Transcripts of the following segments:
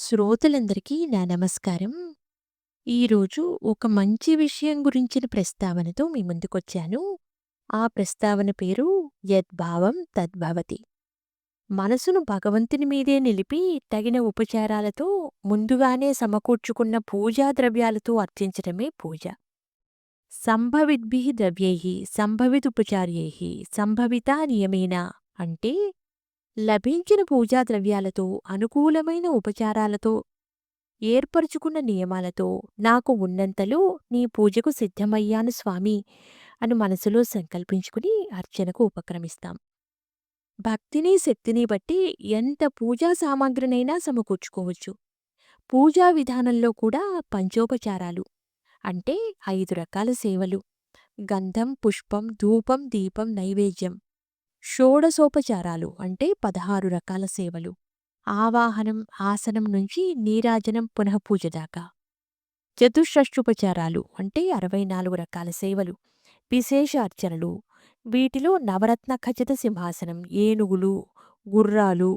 శ్రోతలందరికీ నా నమస్కారం. ఈరోజు ఒక మంచి విషయం గురించిన ప్రస్తావనతో మీ ముందుకొచ్చాను. ఆ ప్రస్తావన పేరు యద్భావం తద్భవతి. మనసును భగవంతుని మీదే నిలిపి తగిన ఉపచారాలతో ముందుగానే సమకూర్చుకున్న పూజా ద్రవ్యాలతో అర్చించటమే పూజ. సంభవిద్భిః ద్రవ్యైః సంభవితుపచార్యైః సంభవితా నియమేన అంటే లభించిన పూజాద్రవ్యాలతో అనుకూలమైన ఉపచారాలతో ఏర్పరుచుకున్న నియమాలతో నాకు ఉన్నంతలో నీ పూజకు సిద్ధమయ్యాను స్వామి అని మనసులో సంకల్పించుకుని అర్చనకు ఉపక్రమిస్తాం. భక్తిని శక్తిని బట్టి ఎంత పూజా సామాగ్రినైనా సమకూర్చుకోవచ్చు. పూజా విధానంలో కూడా పంచోపచారాలు అంటే ఐదు రకాల సేవలు. గంధం పుష్పం ధూపం దీపం నైవేద్యం. షోడసోపచారాలు అంటే పదహారు రకాల సేవలు. ఆవాహనం ఆసనం నుంచి నీరాజనం పునఃపూజ దాకా. చతుషష్ఠుపచారాలు అంటే అరవై నాలుగు రకాల సేవలు. విశేష అర్చనలు వీటిలో నవరత్న ఖచ్చిత సింహాసనం ఏనుగులు గుర్రాలు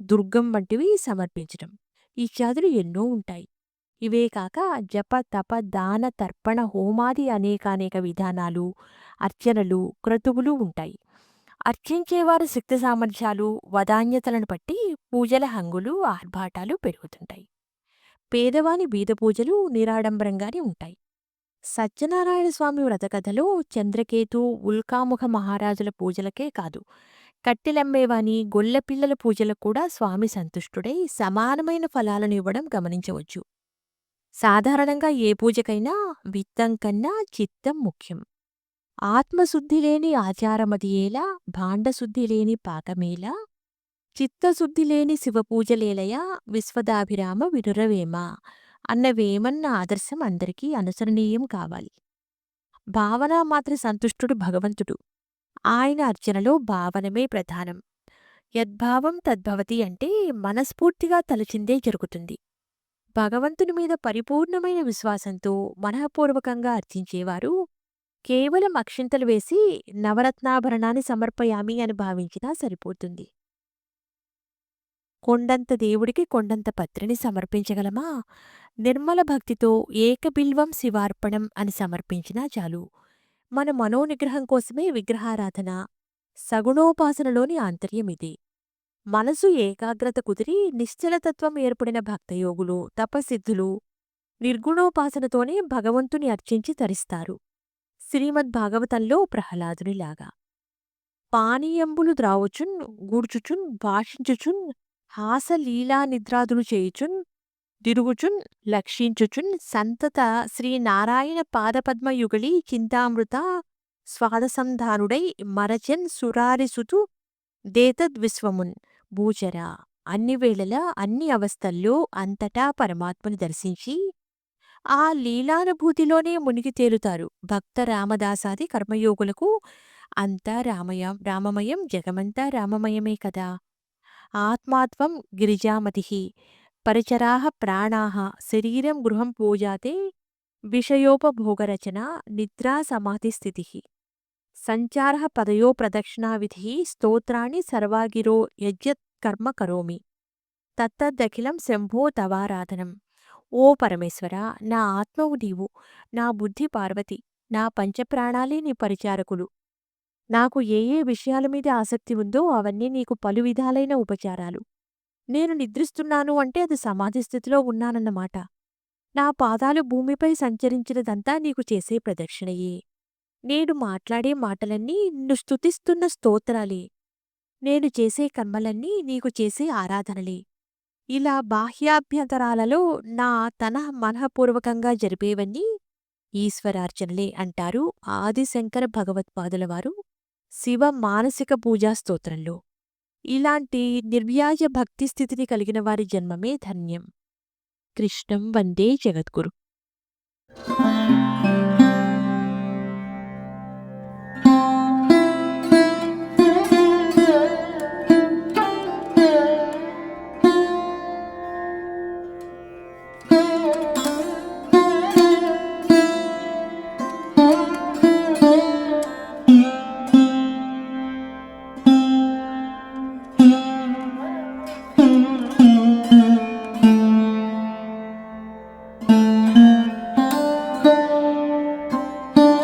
దుర్గం వంటివి సమర్పించటం. ఇత్యాదులు ఎన్నో ఉంటాయి. ఇవే కాక జప తప దాన తర్పణ హోమాది అనేకానేక విధానాలు అర్చనలు క్రతువులు ఉంటాయి. అర్చించేవారి శక్తి సామర్థ్యాలు వదాన్యతలను బట్టి పూజల హంగులు ఆర్భాటాలు పెరుగుతుంటాయి. పేదవాని బీద పూజలు నిరాడంబరంగానే ఉంటాయి. సత్యనారాయణ స్వామి వ్రతకథలో చంద్రకేతు ఉల్కాముఖ మహారాజుల పూజలకే కాదు కట్టెలమ్మేవాని గొల్లపిల్లల పూజలకు కూడా స్వామి సంతుష్టుడై సమానమైన ఫలాలను ఇవ్వడం గమనించవచ్చు. సాధారణంగా ఏ పూజకైనా విత్తం కన్నా చిత్తం ముఖ్యం. ఆత్మశుద్ధి లేని ఆచారమదియేలా భాండశుద్ధి లేని పాకమేలా చిత్తశుద్ధి లేని శివపూజలేలయా విశ్వదాభిరామ వినురవేమ అన్న వేమన్న ఆదర్శం అందరికీ అనుసరణీయం కావాలి. భావన మాత్ర సంతుష్టుడు భగవంతుడు. ఆయన అర్చనలో భావనమే ప్రధానం. యద్భావం తద్భవతి అంటే మనస్ఫూర్తిగా తలచిందే జరుగుతుంది. భగవంతుని మీద పరిపూర్ణమైన విశ్వాసంతో మనఃపూర్వకంగా అర్చించేవారు కేవలం అక్షింతలు వేసి నవరత్నాభరణాన్ని సమర్పయామి అని భావించినా సరిపోతుంది. కొండంత దేవుడికి కొండంత పత్రిని సమర్పించగలమా? నిర్మల భక్తితో ఏకబిల్వం శివార్పణం అని సమర్పించినా చాలు. మన మనోనిగ్రహం కోసమే విగ్రహారాధన సగుణోపాసనలోని ఆంతర్యమిది మనసు ఏకాగ్రత కుదిరి నిశ్చలతత్వం ఏర్పడిన భక్తయోగులు తపసిద్ధులు నిర్గుణోపాసనతోనే భగవంతుని అర్చించి తరిస్తారు. శ్రీమద్భాగవతంలో ప్రహ్లాదునిలాగా. పానీయంబులు ద్రావుచున్ గూడ్చుచున్ భాషించుచున్ హాసలీలా నిద్రాదులు చేయుచున్ తిరుగుచున్ లక్షించుచున్ సంతత శ్రీనారాయణ పాదపద్మయుగళి చింతామృత స్వాదసంధానుడై మరచన్ సురారిసుతు దేతద్విశ్వమున్ భూచర. అన్ని వేళలా అన్ని అవస్థల్లో అంతటా పరమాత్మని దర్శించి ఆ లీలానుభూతిలోనే మునిగి తేలుతారు. భక్త రామదాసాది కర్మయోగులకు అంతా రామయ రామమయం జగమంతా రామమయమే కదా! ఆత్మాత్వం గిరిజామతి పరిచరాహ ప్రాణాహ శరీరం గృహం పూజాతే విషయోపభోగరచన నిద్రా సమాధి స్థితి సంచార పదయో ప్రదక్షిణా విధి స్తోత్రాన్ని సర్వాగిరో యజ్ఞత్ కర్మ కరోమి. తత్తదఖిలం శంభో తవారాధనం. ఓ పరమేశ్వర! నా ఆత్మవు నీవు నా బుద్ధి పార్వతి నా పంచప్రాణాలే నీ పరిచారకులు. నాకు ఏ ఏ విషయాల మీద ఆసక్తి ఉందో అవన్నీ నీకు పలు విధాలైన ఉపచారాలు. నేను నిద్రిస్తున్నాను అంటే అది సమాధి స్థితిలో ఉన్నానన్నమాట. నా పాదాలు భూమిపై సంచరించినదంతా నీకు చేసే ప్రదక్షిణయే. నేను మాట్లాడే మాటలన్నీ నిన్ను స్తుతిస్తున్న స్తోత్రాలే. నేను చేసే కర్మలన్నీ నీకు చేసే ఆరాధనలే. ఇలా బాహ్యాభ్యంతరాలలో నా తన మనఃపూర్వకంగా జరిపేవన్నీ ఈశ్వరార్చనలే అంటారు ఆదిశంకర భగవత్పాదుల వారు శివ మానసిక పూజా స్తోత్రంలో. ఇలాంటి నిర్వ్యాజ భక్తి స్థితిని కలిగిన వారి జన్మమే ధన్యం. కృష్ణం వందే జగద్గురు.